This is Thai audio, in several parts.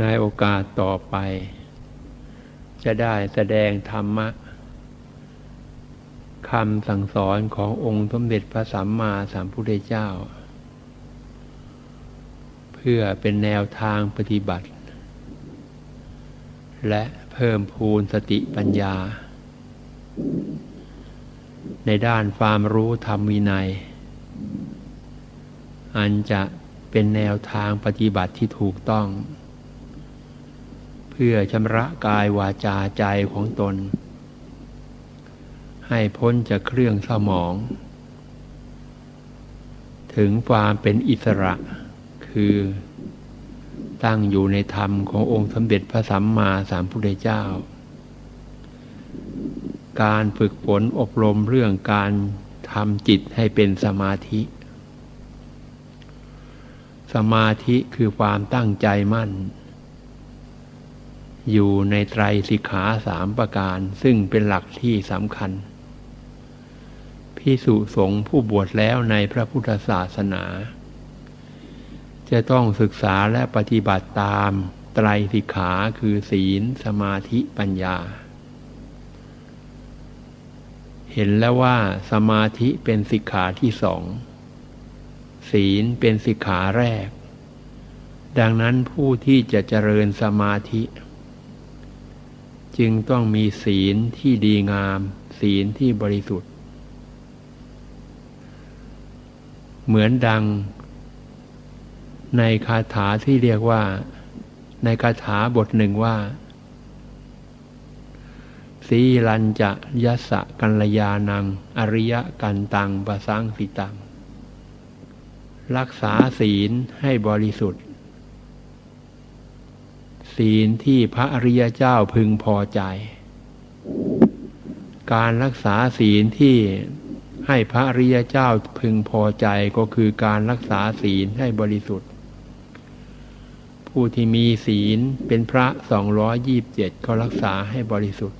ในโอกาสต่อไป จะได้แสดงธรรมะคำสั่งสอนขององค์สมเด็จพระสัมมาสัมพุทธเจ้า เพื่อเป็นแนวทางปฏิบัติ และเพิ่มพูนสติปัญญา ในด้านความรู้ธรรมวินัย อันจะเป็นแนวทางปฏิบัติที่ถูกต้อง พื่อชำระกายวาจาใจของตน ให้พ้นจากเครื่องสมอง ถึงความเป็นอิสระ คือตั้งอยู่ในธรรมขององค์สมเด็จพระสัมมาสัมพุทธเจ้า การฝึกฝนอบรมเรื่องการทำจิตให้เป็นสมาธิ สมาธิคือความตั้งใจมั่น อยู่ในไตรสิกขาสามประการ ซึ่งเป็นหลักที่สำคัญพิสุสงฆ์ผู้บวชแล้วในพระพุทธศาสนา จะต้องศึกษาและปฏิบัติตามไตรสิกขาคือศีลสมาธิปัญญา เห็นแล้วว่าสมาธิเป็นสิกขาที่สองศีลเป็นสิกขาแรก ดังนั้นผู้ที่จะเจริญสมาธิ จึงต้องมีศีลที่ดีงาม ศีลที่บริสุทธิ์ เหมือนดัง ในคาถาที่เรียกว่า ในคาถาบทหนึ่งว่า สีลันจะยัสะกัลยานัง อริยะกันตังปะสังสิตัง รักษาศีลให้บริสุทธิ์ ศีลที่พระอริยเจ้าพึงพอใจ การรักษาศีลที่ให้พระอริยเจ้าพึงพอใจก็คือการรักษาศีลให้บริสุทธิ์ ผู้ที่มีศีลเป็นพระสองร้อยยีบเจ็ดก็รักษาให้บริสุทธิ์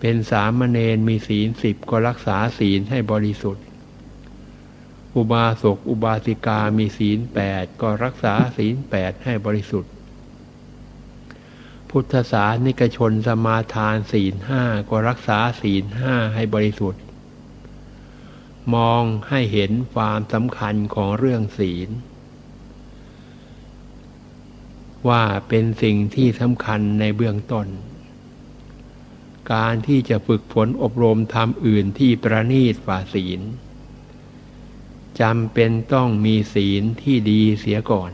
เป็นสามเณรมีศีลสิบก็รักษาศีลให้บริสุทธิ์ อุบาสกอุบาสิกามีศีลแปดก็รักษาศีลแปดให้บริสุทธิ์ พุทธศาสนิกชนสมาทานศีลห้าก็รักษาศีลห้าให้บริสุทธิ์ มองให้เห็นความสำคัญของเรื่องศีล ว่าเป็นสิ่งที่สำคัญในเบื้องต้น การที่จะฝึกฝนอบรมทำอื่นที่ประณีตฝ่าศีลจำเป็นต้องมีศีลที่ดีเสียก่อน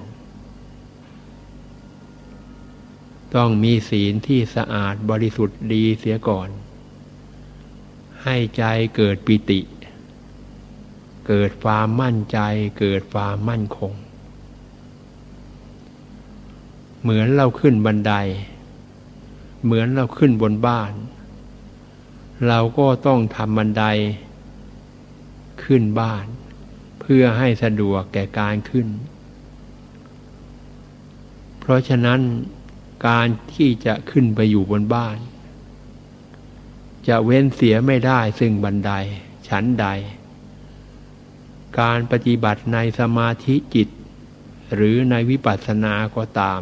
ต้องมีศีลที่สะอาดบริสุทธิ์ดีเสียก่อน ให้ใจเกิดปิติ เกิดความมั่นใจ เกิดความมั่นคง เหมือนเราขึ้นบันได เหมือนเราขึ้นบนบ้าน เราก็ต้องทำบันได ขึ้นบ้าน เพื่อให้สะดวกแก่การขึ้น เพราะฉะนั้น การที่จะขึ้นไปอยู่บนบ้าน จะเว้นเสียไม่ได้ซึ่งบันไดชั้นใด การปฏิบัติในสมาธิจิต หรือในวิปัสสนาก็ตาม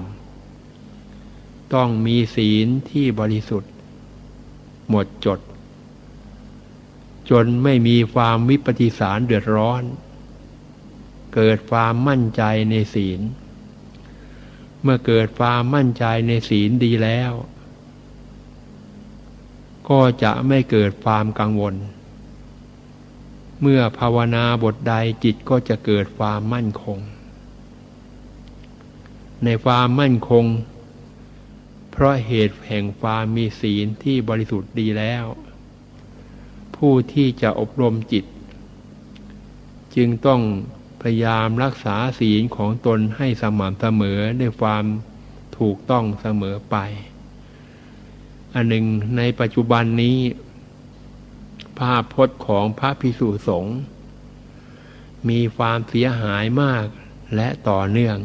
ต้องมีศีลที่บริสุทธิ์ หมดจด จนไม่มีความวิปฏิสารเดือดร้อน เกิดความมั่นใจในศีล เมื่อเกิดความมั่นใจในศีลดีแล้ว ก็จะไม่เกิดความกังวล เมื่อภาวนาบทใดจิตก็จะเกิดความมั่นคง ในความมั่นคง เพราะเหตุแห่งความมีศีลที่บริสุทธิ์ดีแล้ว ผู้ที่จะอบรมจิต จึงต้อง พยายามรักษาศีลของตนให้สม่ำเสมอด้วยความถูกต้องเสมอไป อันหนึ่งในปัจจุบันนี้ ภาพพจน์ของพระพิสุสงฆ์มีความเสียหายมากและต่อเนื่อง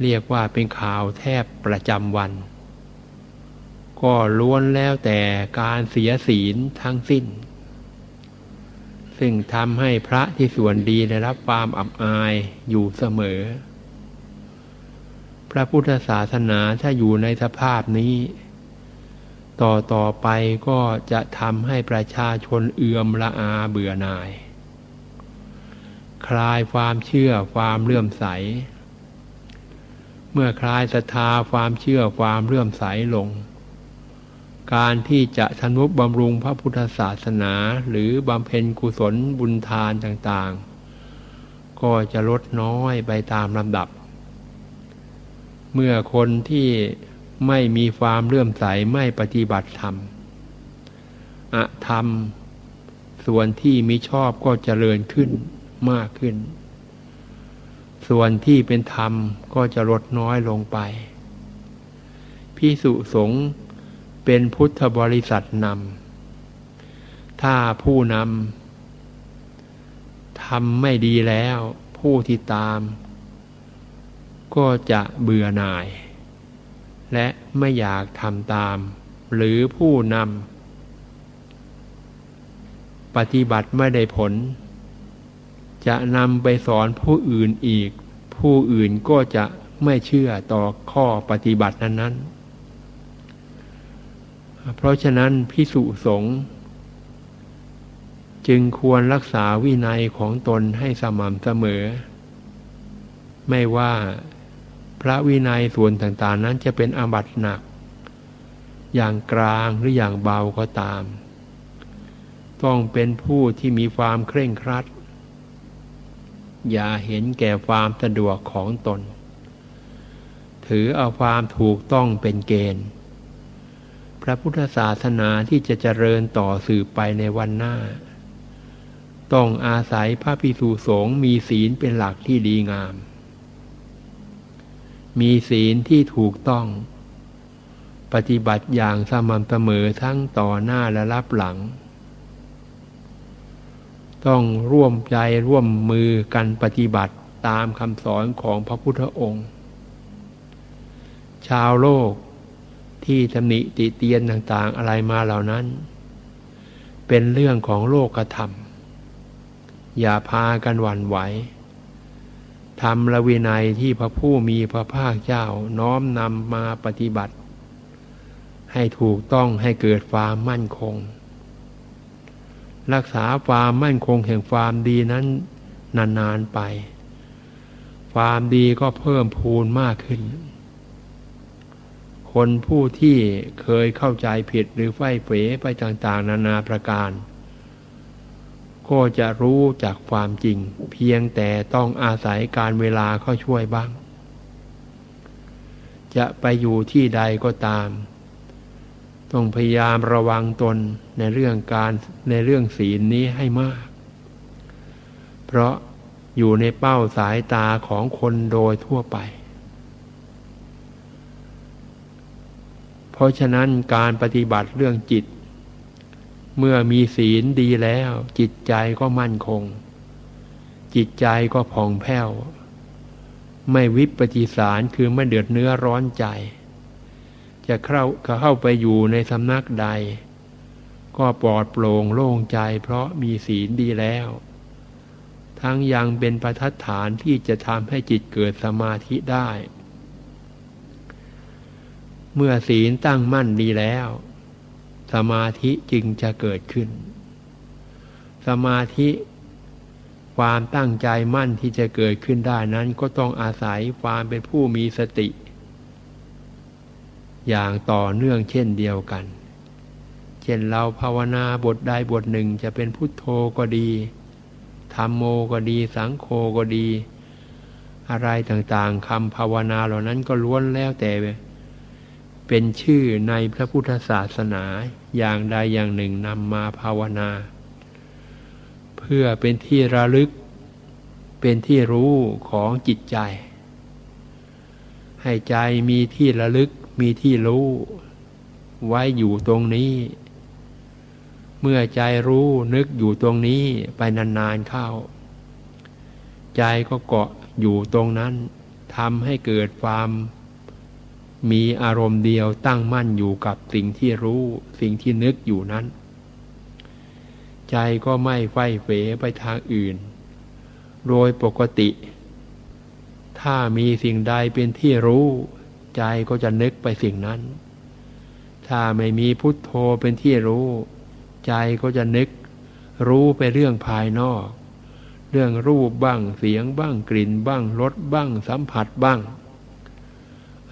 เรียกว่าเป็นข่าวแทบประจำวัน ก็ล้วนแล้วแต่การเสียศีลทั้งสิ้น ซึ่งทำให้พระที่ส่วนดีได้รับความอับอายอยู่เสมอพพระพุทธศาสนาถ้าอยู่ในสภาพนี้ ต่อต่อไปก็จะทำให้ประชาชนเอื่อมละอาเบื่อหน่าย คลายความเชื่อความเลื่อมใส เมื่อคลายศรัทธาความเชื่อความเลื่อมใสลง การที่จะทนุบำรุงพระพุทธศาสนา หรือบำเพ็ญกุศลบุญทานต่างๆ ก็จะลดน้อยไปตามลำดับ เมื่อคนที่ไม่มีความเลื่อมใสไม่ปฏิบัติธรรมอธรรม ส่วนที่มิชอบก็เจริญขึ้นมากขึ้น ส่วนที่เป็นธรรมก็จะลดน้อยลงไปพิสุสงฆ์ เป็นพุทธบริษัทนำถ้าผู้นำทำไม่ดีแล้ว ผู้ที่ตาม ก็จะเบื่อหน่าย และไม่อยากทำตาม หรือผู้นำปฏิบัติไม่ได้ผล จะนำไปสอนผู้อื่นอีก ผู้อื่นก็จะไม่เชื่อต่อข้อปฏิบัตินั้นๆ เพราะฉะนั้นพิสุสงฆ์จึงควรรักษาวินัยของตนให้สม่ำเสมอ ไม่ว่าพระวินัยส่วนต่างๆ นั้นจะเป็นอาบัติหนัก อย่างกลางหรืออย่างเบาก็ตาม ต้องเป็นผู้ที่มีความเคร่งครัด อย่าเห็นแก่ความสะดวกของตน ถือเอาความถูกต้องเป็นเกณฑ์ พระพุทธศาสนาที่จะเจริญต่อสืบไปในวันหน้า ต้องอาศัยพระพิสุสงฆ์มีศีลเป็นหลักที่ดีงาม มีศีลที่ถูกต้อง ปฏิบัติอย่างสม่ำเสมอทั้งต่อหน้าและรับหลัง ต้องร่วมใจร่วมมือกันปฏิบัติตามคำสอนของพระพุทธองค์ ชาวโลก ที่ตำหนิติเตียนต่าง ๆ อะไรมาเหล่านั้น เป็นเรื่องของโลกธรรม อย่าพากันหวั่นไหวธรรมละวินัยที่พระผู้มีพระภาคเจ้าน้อมนำมาปฏิบัติ ให้ถูกต้องให้เกิดความมั่นคง รักษาความมั่นคงแห่งความดีนั้นนาน ๆ ไป ความดีก็เพิ่มพูนมากขึ้น คนผู้ที่เคยเข้าใจผิดหรือไฟเฝไปต่างๆ นานาประการ ก็จะรู้จากความจริง เพียงแต่ต้องอาศัยการเวลาเข้าช่วยบ้าง จะไปอยู่ที่ใดก็ตาม ต้องพยายามระวังตนในเรื่องการในเรื่องศีลนี้ให้มาก เพราะอยู่ในเป้าสายตาของคนโดยทั่วไป เพ ราะฉะนั้นการปฏิบัติเรื่องจิต เมื่อมีศีลดีแล้ว จิตใจก็มั่นคง จิตใจก็ผ่องแผ้ว ไม่วิปฏิสารคือไม่เดือดเนื้อร้อนใจ จะเข้าเข้าไปอยู่ในสำนักใด ก็ปลอดโปร่งโล่งใจ เพราะมีศีลดีแล้ว ทั้งยังเป็นประทัดฐานที่จะทำให้จิตเกิดสมาธิได้ เมื่อศีลตั้งมั่นดีแล้ว สมาธิจึงจะเกิดขึ้น สมาธิความตั้งใจมั่นที่จะเกิดขึ้นได้นั้นก็ต้องอาศัยความเป็นผู้มีสติ อย่างต่อเนื่องเช่นเดียวกัน เช่นเราภาวนาบทใดบทหนึ่งจะเป็นพุทโธก็ดีธรรมโมก็ดี สังโฆก็ดี อะไรต่างๆคำภาวนาเหล่านั้นก็ล้วนแล้วแต่ เป็นชื่อในพระพุทธศาสนาอย่างใดอย่างหนึ่งนำมาภาวนา เพื่อเป็นที่ระลึก เป็นที่รู้ของจิตใจ ให้ใจมีที่ระลึกมีที่รู้ ไว้อยู่ตรงนี้ เมื่อใจรู้นึกอยู่ตรงนี้ไปนานๆเข้า ใจก็เกาะอยู่ตรงนั้นทำให้เกิดความ มีอารมณ์เดียวตั้งมั่นอยู่กับสิ่งที่รู้สิ่งที่นึกอยู่นั้น ใจก็ไม่ไฟเฟไปทางอื่น โดยปกติ ถ้ามีสิ่งใดเป็นที่รู้ ใจก็จะนึกไปสิ่งนั้น ถ้าไม่มีพุทโธเป็นที่รู้ ใจก็จะนึก รู้ไปเรื่องภายนอก เรื่องรูปบ้างเสียงบ้างกลิ่นบ้างรสบ้างสัมผัสบ้าง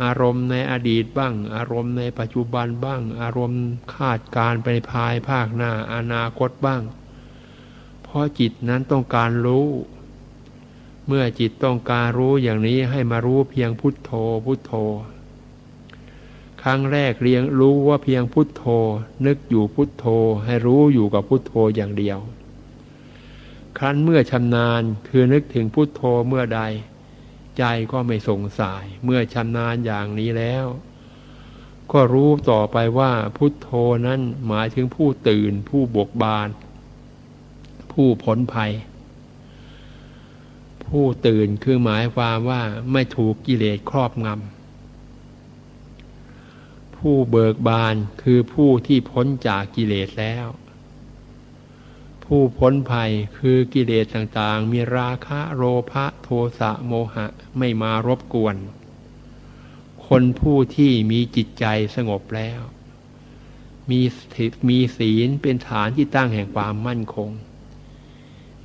อารมณ์ในอดีตบ้าง อารมณ์ในปัจจุบันบ้าง อารมณ์คาดการไปภายภาคหน้าอนาคตบ้าง เพราะจิตนั้นต้องการรู้ เมื่อจิตต้องการรู้อย่างนี้ให้มารู้เพียงพุทโธพุทโธ ครั้งแรกเรียงรู้ว่าเพียงพุทโธ นึกอยู่พุทโธให้รู้อยู่กับพุทโธอย่างเดียว ครั้นเมื่อชำนาญคือนึกถึงพุทโธเมื่อใด ใจก็ไม่สงสัยเมื่อชำนาญอย่างนี้แล้ว ก็รู้ต่อไปว่าพุทโธนั้นหมายถึงผู้ตื่นผู้บกบาน ผู้พ้นภัย ผู้ตื่นคือหมายความว่าไม่ถูกกิเลสครอบงำผู้เบิกบานคือผู้ที่พ้นจากกิเลสแล้ว ผู้พ้นภัยคือกิเลสต่างๆ มีราคะโลภะโทสะโมหะไม่มารบกวน คนผู้ที่มีจิตใจสงบแล้ว มีมีศีลเป็นฐานที่ตั้งแห่งความมั่นคง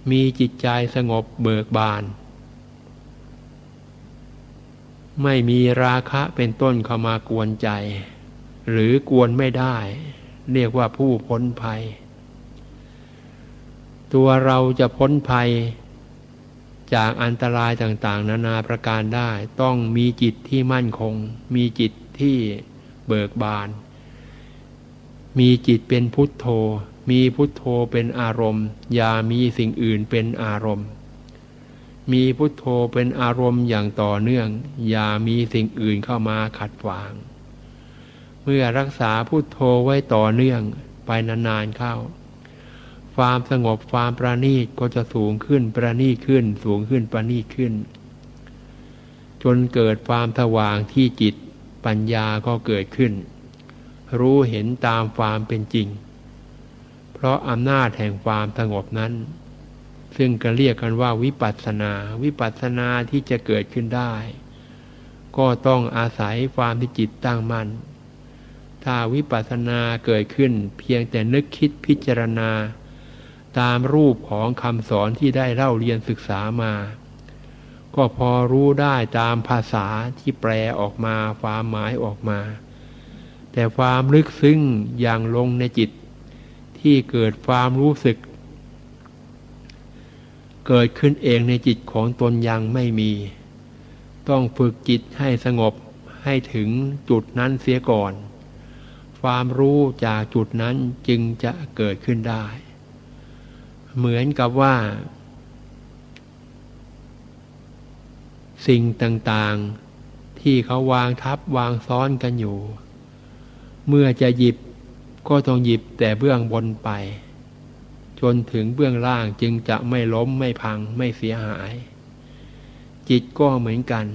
มีจิตใจสงบเบิกบาน ไม่มีราคะเป็นต้นเข้ามากวนใจ หรือกวนไม่ได้ เรียกว่าผู้พ้นภัย ตัวเราจะพ้นภัยจากอันตรายต่างๆ นานาประการได้ ต้องมีจิตที่มั่นคง มีจิตที่เบิกบาน มีจิตเป็นพุทโธ มีพุทโธเป็นอารมณ์ อย่ามีสิ่งอื่นเป็นอารมณ์ มีพุทโธเป็นอารมณ์อย่างต่อเนื่อง อย่ามีสิ่งอื่นเข้ามาขัดขวาง เมื่อรักษาพุทโธไว้ต่อเนื่องไปนานๆเข้า ความสงบความประณีตก็จะสูงขึ้นประณีตขึ้น สูงขึ้นประณีตขึ้น จนเกิดความสว่างที่จิตปัญญาก็เกิดขึ้น รู้เห็นตามความเป็นจริง เพราะอำนาจแห่งความสงบนั้น ซึ่งก็เรียกกันว่าวิปัสสนา วิปัสสนาที่จะเกิดขึ้นได้ ก็ต้องอาศัยความที่จิตตั้งมัน่นถ้าวิปัสสนาเกิดขึ้นเพียงแต่นึกคิดพิจารณา ตามรูปของคำสอนที่ได้เล่าเรียนศึกษามา ก็พอรู้ได้ตามภาษาที่แปลออกมาความหมายออกมา แต่ความลึกซึ้งอย่างลงในจิต ที่เกิดความรู้สึก เกิดขึ้นเองในจิตของตนยังไม่มี ต้องฝึกจิตให้สงบให้ถึงจุดนั้นเสียก่อน ความรู้จากจุดนั้นจึงจะเกิดขึ้นได้ เหมือนกับว่า สิ่งต่างๆ ที่เขาวางทับวางซ้อนกันอยู่ เมื่อจะหยิบก็ต้องหยิบแต่เบื้องบนไป จนถึงเบื้องล่างจึงจะไม่ล้มไม่พังไม่เสียหาย จิตก็เหมือนกัน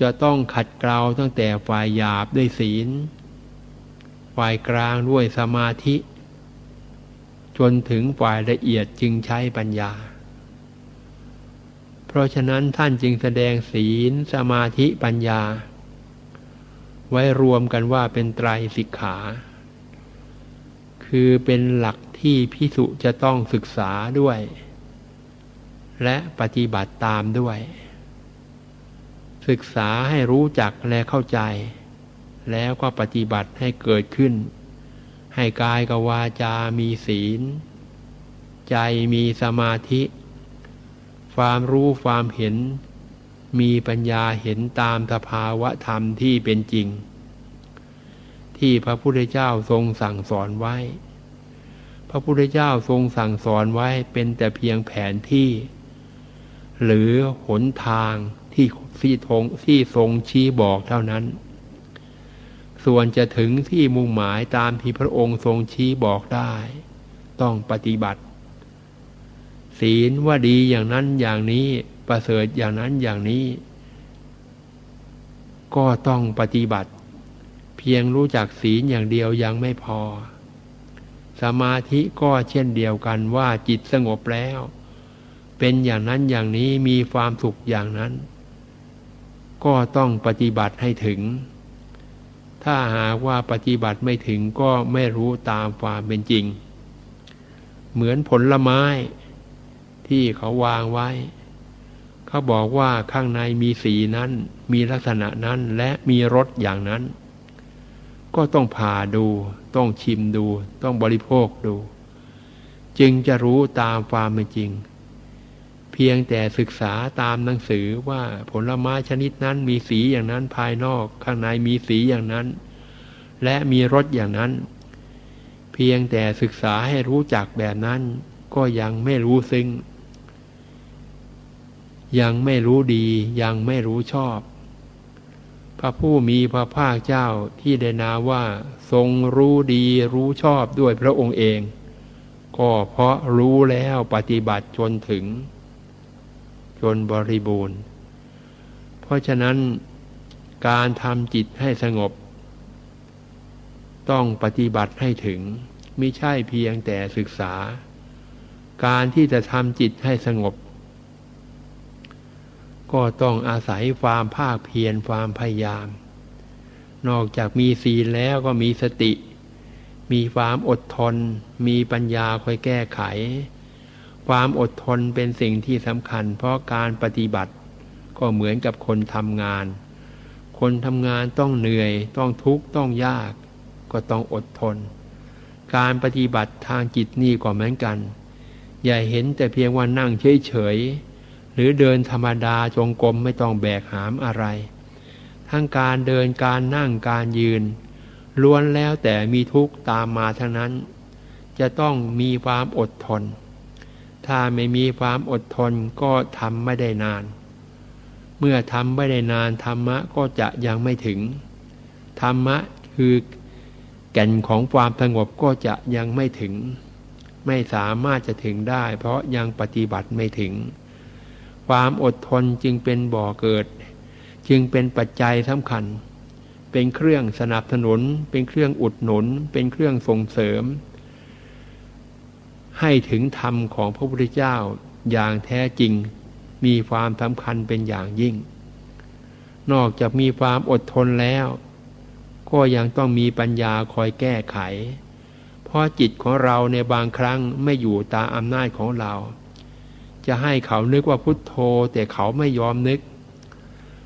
จะต้องขัดเกลาตั้งแต่ฝ่ายหยาบด้วยศีล ฝ่ายกลางด้วยสมาธิ จนถึงฝ่ายละเอียดจึงใช้ปัญญา เพราะฉะนั้นท่านจึงแสดงศีลสมาธิปัญญา ไว้รวมกันว่าเป็นไตรสิกขา คือเป็นหลักที่พิสุจะต้องศึกษาด้วย และปฏิบัติตามด้วย ศึกษาให้รู้จักและเข้าใจ แล้วก็ปฏิบัติให้เกิดขึ้น ให้กายกับวาจามีศีล ใจมีสมาธิ ความรู้ความเห็น มีปัญญาเห็นตามสภาวะธรรมที่เป็นจริง ที่พระพุทธเจ้าทรงสั่งสอนไว้ พระพุทธเจ้าทรงสั่งสอนไว้เป็นแต่เพียงแผนที่ หรือหนทางที่ที่ทงที่ทรงชี้บอกเท่านั้น ส่วนจะถึงที่มุ่งหมายตามที่พระองค์ทรงชี้บอกได้ ต้องปฏิบัติ ศีลว่าดีอย่างนั้นอย่างนี้ประเสริฐอย่างนั้นอย่างนี้ ก็ต้องปฏิบัติ เพียงรู้จักศีลอย่างเดียวยังไม่พอ สมาธิก็เช่นเดียวกันว่าจิตสงบแล้ว เป็นอย่างนั้นอย่างนี้มีความสุขอย่างนั้น ก็ต้องปฏิบัติให้ถึง ถ้าหากว่าปฏิบัติไม่ถึงก็ไม่รู้ตามความเป็นจริง เหมือนผลไม้ที่เขาวางไว้ เขาบอกว่าข้างในมีสีนั้น มีลักษณะนั้นและมีรสอย่างนั้น ก็ต้องผ่าดู ต้องชิมดู ต้องบริโภคดู จึงจะรู้ตามความเป็นจริง เพียงแต่ศึกษาตามหนังสือว่าผลไม้ชนิดนั้นมีสีอย่างนั้นภายนอกข้างในมีสีอย่างนั้น และมีรสอย่างนั้น เพียงแต่ศึกษาให้รู้จักแบบนั้น ก็ยังไม่รู้ซึ้งยังไม่รู้ดียังไม่รู้ชอบ พระผู้มีพระภาคเจ้าที่ได้นาว่า ทรงรู้ดีรู้ชอบด้วยพระองค์เอง ก็เพราะรู้แล้วปฏิบัติจนถึง นบริบูรณ์ เพราะฉะนั้นการทำจิตให้สงบ ต้องปฏิบัติให้ถึงไม่ใช่เพียงแต่ศึกษา การที่จะทำจิตให้สงบ ก็ต้องอาศัยความภาคเพียรความพยายาม นอกจากมีศีลแล้วก็มีสติ มีความอดทน มีปัญญาคอยแก้ไข ความอดทนเป็นสิ่งที่สำคัญ เพราะการปฏิบัติก็เหมือนกับคนทำงาน คนทำงานต้องเหนื่อย ต้องทุกข์ต้องยาก ก็ต้องอดทน การปฏิบัติทางจิตนี่ก็เหมือนกัน อย่าเห็นแต่เพียงว่านั่งเฉยๆหรือเดินธรรมดาจงกรมไม่ต้องแบกหามอะไร ทั้งการเดินการนั่งการยืนล้วนแล้วแต่มีทุกข์ตามมาทั้งนั้น จะต้องมีความอดทน ถ้าไม่มีความอดทนก็ทำไม่ได้นาน เมื่อทำไม่ได้นานธรรมะก็จะยังไม่ถึง ธรรมะคือแก่นของความสงบก็จะยังไม่ถึง ไม่สามารถจะถึงได้ เพราะยังปฏิบัติไม่ถึง ความอดทนจึงเป็นบ่อเกิด จึงเป็นปัจจัยสำคัญ เป็นเครื่องสนับสนุน เป็นเครื่องอุดหนุน เป็นเครื่องส่งเสริม ให้ถึงธรรมของพระพุทธเจ้าอย่างแท้จริง มีความสำคัญเป็นอย่างยิ่ง นอกจากมีความอดทนแล้ว ก็ยังต้องมีปัญญาคอยแก้ไข เพราะจิตของเราในบางครั้งไม่อยู่ตามอำนาจของเรา จะให้เขานึกว่าพุทโธแต่เขาไม่ยอมนึก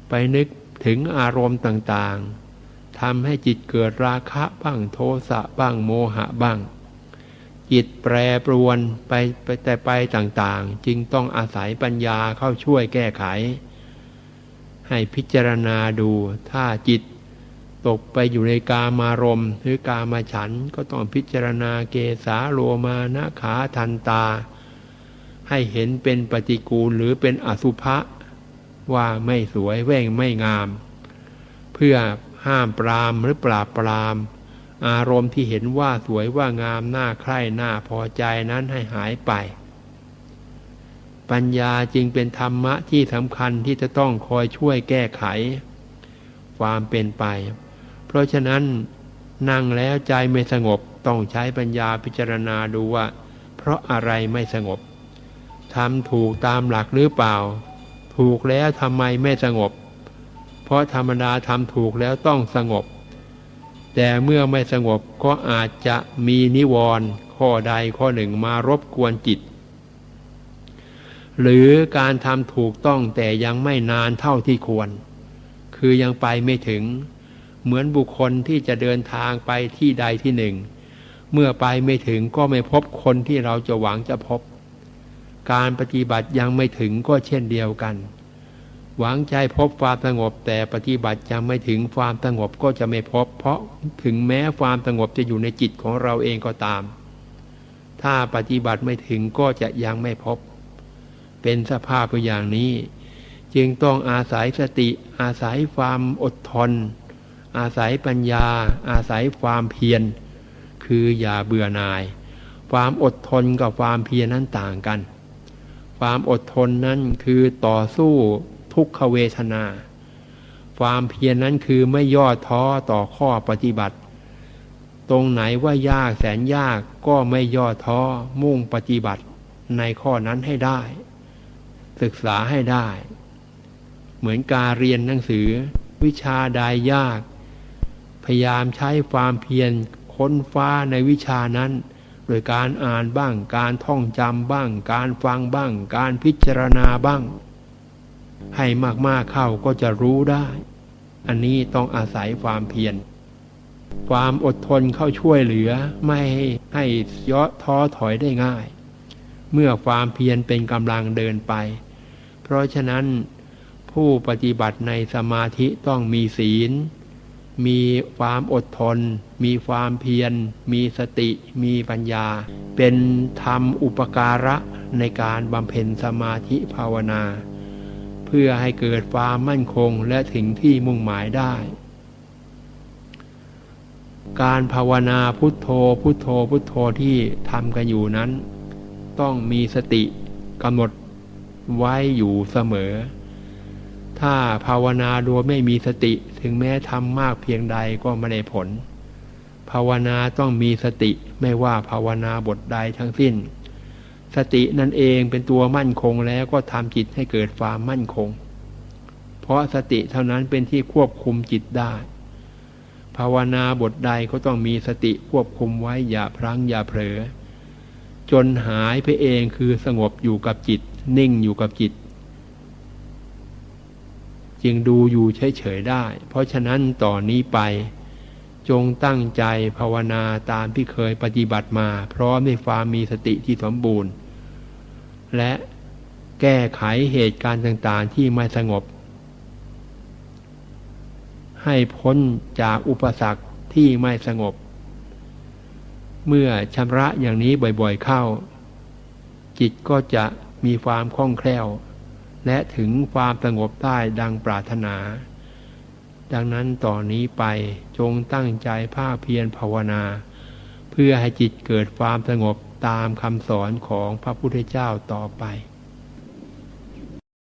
ไปนึกถึงอารมณ์ต่างๆทำให้จิตเกิดราคะบ้างโทสะบ้างโมหะบ้าง จิตแปรปรวนไปไปแต่ไปต่างๆ จึงต้องอาศัยปัญญาเข้าช่วยแก้ไข ให้พิจารณาดูถ้าจิตตกไปอยู่ในกามารมณ์หรือกามาฉันก็ต้องพิจารณาเกสาโลมานะขาทันตา ให้เห็นเป็นปฏิกูลหรือเป็นอสุภะว่าไม่สวยแว่งไม่งาม เพื่อห้ามปรามหรือปราบปราม อารมณ์ที่เห็นว่าสวยว่างามน่าใคร่น่าพอใจนั้นให้หายไป ปัญญาจึงเป็นธรรมะที่สำคัญที่จะต้องคอยช่วยแก้ไข ความเป็นไป เพราะฉะนั้นนั่งแล้วใจไม่สงบต้องใช้ปัญญาพิจารณาดูว่า เพราะอะไรไม่สงบทำถูกตามหลักหรือเปล่า ถูกแล้วทำไมไม่สงบ เพราะธรรมดาทำถูกแล้วต้องสงบ แต่เมื่อไม่สงบก็อาจจะมีนิวรณ์ข้อใดข้อหนึ่งมารบกวนจิต หรือการทำถูกต้องแต่ยังไม่นานเท่าที่ควร คือยังไปไม่ถึง เหมือนบุคคลที่จะเดินทางไปที่ใดที่หนึ่ง เมื่อไปไม่ถึงก็ไม่พบคนที่เราจะหวังจะพบ การปฏิบัติยังไม่ถึงก็เช่นเดียวกัน หวังใจพบความสงบแต่ปฏิบัติยังไม่ถึงความสงบก็จะไม่พบ เพราะถึงแม้ความสงบจะอยู่ในจิตของเราเองก็ตาม ถ้าปฏิบัติไม่ถึงก็จะยังไม่พบ เป็นสภาพอย่างนี้ จึงต้องอาศัยสติ อาศัยความอดทน อาศัยปัญญา อาศัยความเพียร คืออย่าเบื่อหน่าย ความอดทนกับความเพียรนั้นต่างกัน ความอดทนนั้นคือต่อสู้ ทุกขเวทนา ความเพียรนนั้นคือไม่ย่อท้อต่อข้อปฏิบัติ ตรงไหนว่ายากแสนยากก็ไม่ย่อท้อมุ่งปฏิบัติในข้อนั้นให้ได้ ศึกษาให้ได้ เหมือนการเรียนหนังสือ วิชาใดยาก พยายามใช้ความเพียรค้นฟ้าในวิชานั้น โดยการอ่านบ้าง การท่องจำบ้าง การฟังบ้าง การพิจารณาบ้าง ให้มากๆเข้าก็จะรู้ได้ อันนี้ต้องอาศัยความเพียร ความอดทนเข้าช่วยเหลือไม่ให้ย่อท้อถอยได้ง่าย เมื่อความเพียรเป็นกำลังเดินไป เพราะฉะนั้นผู้ปฏิบัติในสมาธิต้องมีศีล มีความอดทน มีความเพียร มีสติ มีปัญญา เป็นธรรมอุปการะในการบำเพ็ญสมาธิภาวนา เพื่อให้เกิดความมั่นคงและถึงที่มุ่งหมายได้ การภาวนาพุทโธพุทโธพุทโธที่ทำกันอยู่นั้น ต้องมีสติกำหนดไว้อยู่เสมอ ถ้าภาวนาโดยไม่มีสติถึงแม้ทำมากเพียงใดก็ไม่ได้ผล ภาวนาต้องมีสติไม่ว่าภาวนาบทใดทั้งสิ้น สตินั่นเองเป็นตัวมั่นคงแล้วก็ทำจิตให้เกิดความมั่นคง เพราะสติเท่านั้นเป็นที่ควบคุมจิตได้ ภาวนาบทใดก็ต้องมีสติควบคุมไว้อย่าพลั้งอย่าเผลอ จนหายไปเองคือสงบอยู่กับจิต นิ่งอยู่กับจิต จึงดูอยู่เฉยๆได้ เพราะฉะนั้นต่อนนี้ไป จงตั้งใจภาวนาตามที่เคยปฏิบัติมา พร้อมในความมีสติที่สมบูรณ์ และแก้ไขเหตุการณ์ต่างๆที่ไม่สงบ ให้พ้นจากอุปสรรคที่ไม่สงบ เมื่อชำระอย่างนี้บ่อยๆเข้า จิตก็จะมีความคล่องแคล่ว และถึงความสงบได้ดังปรารถนา ดังนั้นต่อนนี้ไปจงตั้งใจภาคเพียรภาวนา เพื่อให้จิตเกิดความสงบตามคำสอนของพระพุทธเจ้าต่อไป